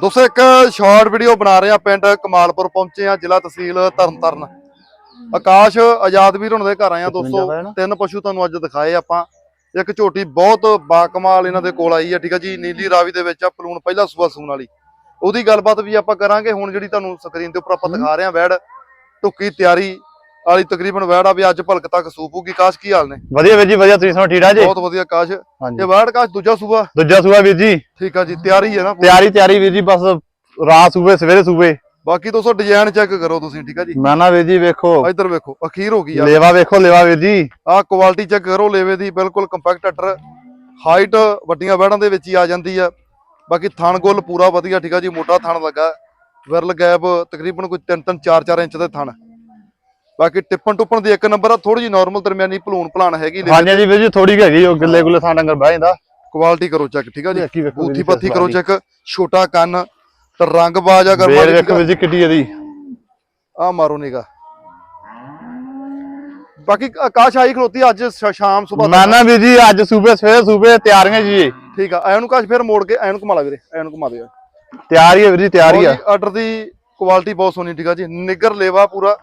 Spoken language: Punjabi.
ਦੋਸਤੋ ਇੱਕ ਸ਼ਾਰਟ ਵੀਡੀਓ ਬਣਾ ਰਹੇ ਆ ਪਿੰਡ ਕਮਾਲਪੁਰ ਪਹੁੰਚੇ ਆ ਜ਼ਿਲ੍ਹਾ ਤਹਿਸੀਲ ਤਰਨਤਾਰਨ। ਆਕਾਸ਼ ਆਜ਼ਾਦ ਵੀਰ ਹੁਣ ਦੇ ਘਰ ਆਏ ਆ ਦੋਸਤੋ। ਤਿੰਨ ਪਸ਼ੂ ਤੁਹਾਨੂੰ ਅੱਜ ਦਿਖਾਏ ਆਪਾਂ। ਇੱਕ ਝੋਟੀ ਬਹੁਤ ਬਾਕਮਾਲ ਇਹਨਾਂ ਦੇ ਕੋਲ ਆਈ ਆ ਠੀਕ ਆ ਜੀ? ਨੀਲੀ ਰਾਵੀ ਦੇ ਵਿੱਚ ਆ ਪਲੂਣ ਪਹਿਲਾ ਸੂਆ ਸੂਣ ਵਾਲੀ। ਉਹਦੀ ਗੱਲਬਾਤ ਵੀ ਆਪਾਂ ਕਰਾਂਗੇ। ਹੁਣ ਜਿਹੜੀ ਤੁਹਾਨੂੰ ਸਕਰੀਨ ਦੇ ਉੱਪਰ ਆਪਾਂ ਦਿਖਾ ਰਹੇ ਆ ਵੈੜ ਟੁੱਕੀ ਤਿਆਰੀ। ਵਾਲੀ ਤਕਰੀਬਨ ਵੈੜ ਆ ਵੀ ਅੱਜ ਭਲਕ ਤੱਕ ਸੂਪੂਗੀ। ਕਾਸ਼ ਕੀ ਹਾਲ ਨੇ? ਵਧੀਆ ਵੀਰ ਜੀ ਵਧੀਆ ਤੁਸੀਂ ਸੁਣਾਓ ਠੀਕ ਆ ਜੀ? ਬਹੁਤ ਵਧੀਆ ਕਾਸ਼। ਹਾਂਜੀ। ਵੈੜ ਕਾਸ਼ ਦੂਜਾ ਸੂਆ? ਦੂਜਾ ਸੂਆ ਵੀਰ ਜੀ। ਠੀਕ ਆ ਜੀ ਤਿਆਰੀ ਹੈ ਨਾ। ਤਿਆਰੀ ਤਿਆਰੀ ਵੀਰ ਜੀ ਬਸ ਰਾਤ ਸੂਬੇ ਸਵੇਰੇ ਸੂਬੇ ਬਾਕੀ ਦੋਸਤੋ ਡਿਜ਼ਾਈਨ ਚੈੱਕ ਕਰੋ ਤੁਸੀਂ ਠੀਕ ਆ ਜੀ? ਮੈਂ ਨਾ ਵੀਰ ਜੀ ਵੇਖੋ। ਇੱਧਰ ਵੇਖੋ ਅਖੀਰ ਹੋ ਗਈ ਆ। ਲੇਵਾ ਵੇਖੋ ਲੇਵਾ ਵੀਰ ਜੀ। ਆਹ ਕੁਆਲਿਟੀ ਚੈੱਕ ਕਰੋ ਲੇਵੇ ਦੀ ਬਿਲਕੁਲ ਕੰਪੈਕਟ ਅਟਰ। ਹਾਈਟ ਵੱਡੀਆਂ ਵੈੜਾਂ ਦੇ ਵਿੱਚ ਹੀ ਆ ਜਾਂਦੀ ਆ। ਬਾਕੀ ਥਣ ਗੁੱਲ ਪੂਰਾ ਵਧੀਆ ਠੀਕ ਆ ਜੀ ਮੋਟਾ ਥਣ ਲੱਗਾ। ਵਿਰਲ ਗੈਪ ਤਕਰੀਬਨ ਕੋਈ 3-3 4-4 ਇੰਚ ਦੇ ਥਣ। ਬਾਕੀ ਟਿੱਪਣ ਟੁੱਪਣ ਦੀ ਇੱਕ ਨੰਬਰ ਆ ਥੋੜੀ ਜੀ ਨਾਰਮਲ ਦਰਮਿਆਨੀ ਭਲੂਣ ਭਲਾਣ ਹੈਗੀ ਹਾਂਜੀ ਜੀ ਵੀਰ ਜੀ ਥੋੜੀ ਹੈਗੀ ਉਹ ਗਿੱਲੇ ਗੁੱਲੇ ਥਾਂ ਡੰਗਰ ਬਹਿ ਜਾਂਦਾ। ਕੁਆਲਿਟੀ ਕਰੋ ਚੈੱਕ ਠੀਕ ਆ ਜੀ? ਵੇਖੋ ਬੂਥੀ ਪੱਥੀ ਕਰੋ ਚੈੱਕ ਛੋਟਾ ਕੰਨ ਤੇ ਰੰਗ ਬਾਜ ਅਗਰ ਵੇਰ ਵੇਖੋ ਵੀਰ ਜੀ ਕਿੱਡੀ ਇਹਦੀ। ਆ ਮਾਰੋ ਨਿਗਾ। ਬਾਕੀ ਆਕਾਸ਼ ਆਈ ਖਲੋਤੀ ਅੱਜ ਸ਼ਾਮ ਸੁਬਾ ਮੈਂ ਨਾ ਵੀਰ ਜੀ ਅੱਜ ਸੂਬੇ ਸਵੇਰੇ ਸੂਬੇ ਤਿਆਰੀਆਂ ਜੀ। ਠੀਕ ਆ ਐਨ ਨੂੰ ਕਾਸ਼ ਫਿਰ ਮੋੜ ਕੇ ਐਨ ਘੁਮਾ ਲਾ ਵੀਰੇ ਐਨ ਘੁਮਾ ਦੇ ਤਿਆਰੀ ਹੈ ਵੀਰ ਜੀ ਤਿਆਰੀ ਆ। ਆਰਡਰ ਦੀ ਕੁਆਲਿਟੀ ਬਹੁਤ ਸੋਹਣੀ ਠੀਕ ਆ ਜੀ? ਨਿੱਗਰ ਲੇਵਾ ਪੂਰਾ।